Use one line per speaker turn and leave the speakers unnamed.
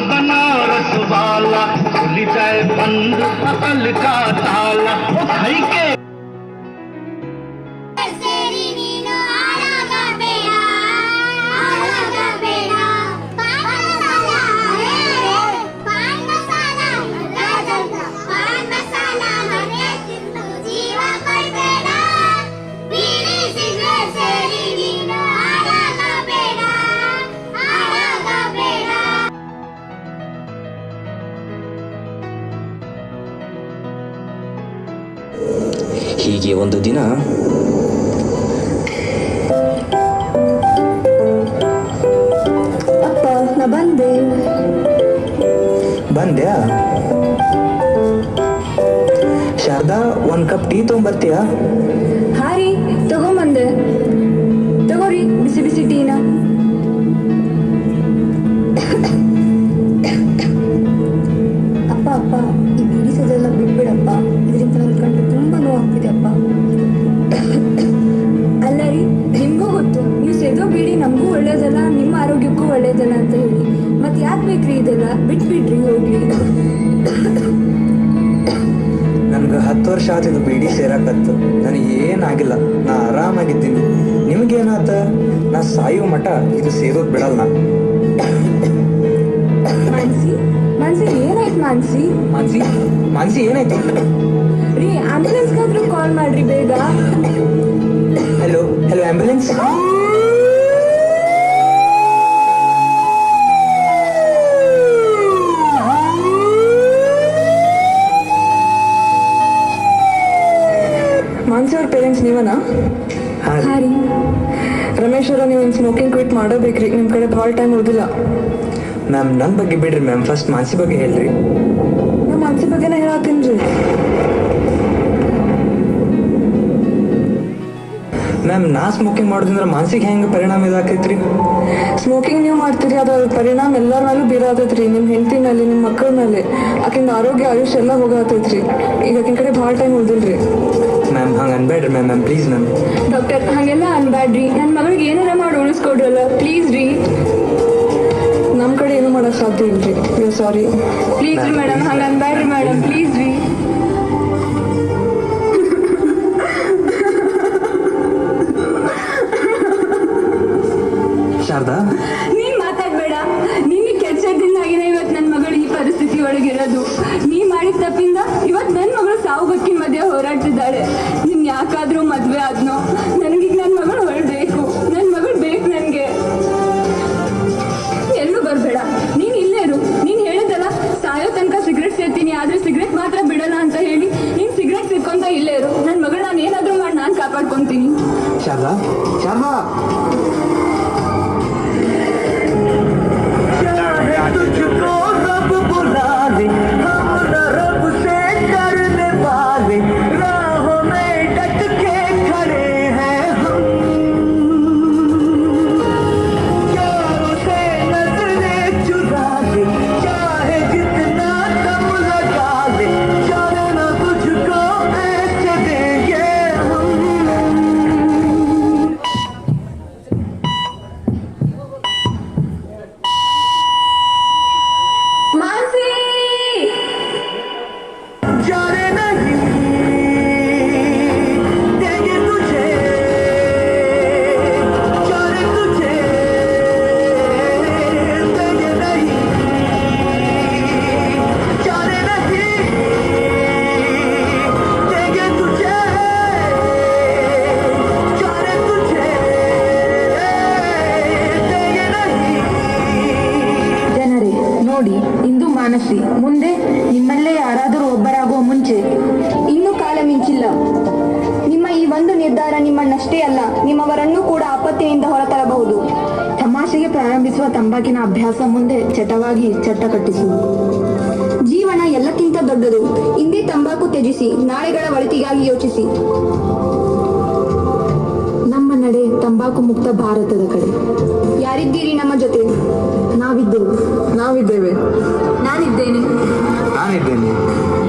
बनारस वाला खुल जाए बंद अकल का ताला।
ಹೀಗೆ ಒಂದು ದಿನ
ಅಪ್ಪ ನಾ ಬಂದೆ.
ಬಂದ್ಯಾ? ಶಾರದಾ ಒಂದು ಕಪ್ ಟೀ ತೊಗೊಂಬರ್ತೀಯಾ?
ಮತ್ತೆ ಯಾಕೆ ಬೇಕ್ರಿ ಇದೆಲ್ಲ ಬಿಟ್ಬಿಡ್ರಿ ಹೋಗ್ಲಿ.
ನನ್ಗೆ ಹತ್ತು ವರ್ಷ ಆತಿದ್ದು ಬಿಡಿ ಸೇರಾಕತ್ತು. ನನಗೆ ಏನಾಗಿಲ್ಲ ನಾ ಆರಾಮಾಗಿದ್ದೀನಿ. ನಿಮ್ಗೇನಾತ? ನಾ ಸಾಯೋ ಮಠ ಇದು ಸೇರೋದ್ ಬಿಡಲ್ಲ
ಮಾನ್ಸಿ ಮಾನ್ಸಿ ಏನಾಯ್ತು ಮಾನ್ಸಿ?
ಮಾನ್ಸಿ ಮಾನ್ಸಿ ಏನಾಯ್ತು?
ರೀ ಆಂಬುಲೆನ್ಸ್ಗಾದ್ರೂ ಕಾಲ್ ಮಾಡ್ರಿ ಬೇಗ.
ಹಲೋ ಹಲೋ ಆಂಬ್ಯುಲೆನ್ಸ್
ಮಾನ್ಸಿ ಅವ್ರ ಪೇರೆಂಟ್ಸ್ ನೀವನಾ?
ಹಾ
ಹಾ ರೀ
ರಮೇಶ್ ಅವರ ನೀವು ಸ್ಮೋಕಿಂಗ್ ಕ್ವಿಟ್ ಮಾಡಬೇಕ್ರಿ. ನಿಮ್ಮ ಕಡೆ ಭಾಳ ಟೈಮ್ ಉಳಿದಿಲ್ಲ
ಮ್ಯಾಮ್ ನನ್ನ ಬಗ್ಗೆ ಬಿಡ್ರಿ ಮ್ಯಾಮ್. ಫಸ್ಟ್ ಮಾನ್ಸಿ ಬಗ್ಗೆ ಹೇಳ್ರಿ.
ನಾ ಮಾನ್ಸಿ ಬಗ್ಗೆನೇ ಹೇಳತ್ತೀನಿ ರೀ.
ಮ್ಯಾಮ್ ನಾ ಸ್ಮೋಕಿಂಗ್ ಮಾಡೋದ್ರಿಂದ ಮಾನ್ಸಿಗೆ ಹೆಂಗೆ ಪರಿಣಾಮ ಇದಾಕೈತ್ರಿ?
ಸ್ಮೋಕಿಂಗ್ ನೀವು ಮಾಡ್ತೀರಿ ಅದ್ರ ಪರಿಣಾಮ ಎಲ್ಲರ ಮೇಲೂ ಬೀರಾತೈತ್ರಿ ನಿಮ್ಮ ಹೆಂಡತಿ ಮೇಲೆ ನಿಮ್ಮ ಮಕ್ಕಳ ಮೇಲೆ ಆಕಿನ ಆರೋಗ್ಯ ಆಯುಷ್ ಎಲ್ಲ ಹೋಗಾತೈತ್ರಿ. ಈಗ ಆಕಿನ ಕಡೆ ಭಾಳ ಟೈಮ್ ಉಳ್ದಿಲ್ರಿ
ಮ್ಯಾಮ್ ಹಂಗೆ ಅನ್ಬೇಡ್ರಿ ma'am ma'am please ma'am
doctor ಹಂಗೆಲ್ಲ ಅನ್ಬ್ಯಾಡ್ರಿ. ನನ್ನ ಮಗಳಿಗೆ ಏನಾರ ಮಾಡಿ ಉಳಿಸ್ಕೊಡ್ರಲ್ಲ ಪ್ಲೀಸ್ ರೀ.
ನಮ್ಮ ಕಡೆ ಏನು ಮಾಡೋಕ್ಕೆ ಸಾಧ್ಯ ಇಲ್ರಿ. ಸಾರಿ
ಪ್ಲೀಸ್ ರೀ ಮೇಡಮ್ ಹಂಗೆ ಅನ್ಬ್ಯಾಡ್ರಿ ಮೇಡಮ್ ಪ್ಲೀಸ್
शारदा। शारदा।
ಮಾನಸಿ
ಮುಂದೆ ನಿಮ್ಮಲ್ಲೇ ಯಾರಾದರೂ ಒಬ್ಬರಾಗುವ ಮುಂಚೆ.
ಇನ್ನೂ ಕಾಲ ಮಿಂಚಿಲ್ಲ. ನಿಮ್ಮ ಈ ಒಂದು ನಿರ್ಧಾರ ನಿಮ್ಮನ್ನಷ್ಟೇ ಅಲ್ಲ, ನಿಮ್ಮವರನ್ನೂ ಕೂಡ ಆಪತ್ತಿನಿಂದ ಹೊರತರಬಹುದು.
ತಮಾಷೆಗೆ ಪ್ರಾರಂಭಿಸುವ ತಂಬಾಕಿನ ಅಭ್ಯಾಸ ಮುಂದೆ ಚಟವಾಗಿ ಚಟ್ಟ ಕಟ್ಟಿಸು.
ಜೀವನ ಎಲ್ಲಕ್ಕಿಂತ ದೊಡ್ಡದು. ಇಂದೇ ತಂಬಾಕು ತ್ಯಜಿಸಿ, ನಾಳೆಗಳ ಒಳಿತಿಗಾಗಿ ಯೋಚಿಸಿ.
ನಮ್ಮ ನಡೆ ತಂಬಾಕು ಮುಕ್ತ ಭಾರತದ ಕಡೆ.
ಯಾರಿದ್ದೀರಿ ನಮ್ಮ ಜೊತೆ?
ನಾವಿದ್ದೆವು.
ನಾವಿದ್ದೇವೆ.
ನಾನಿದ್ದೇನೆ.
ನಾನಿದ್ದೇನೆ.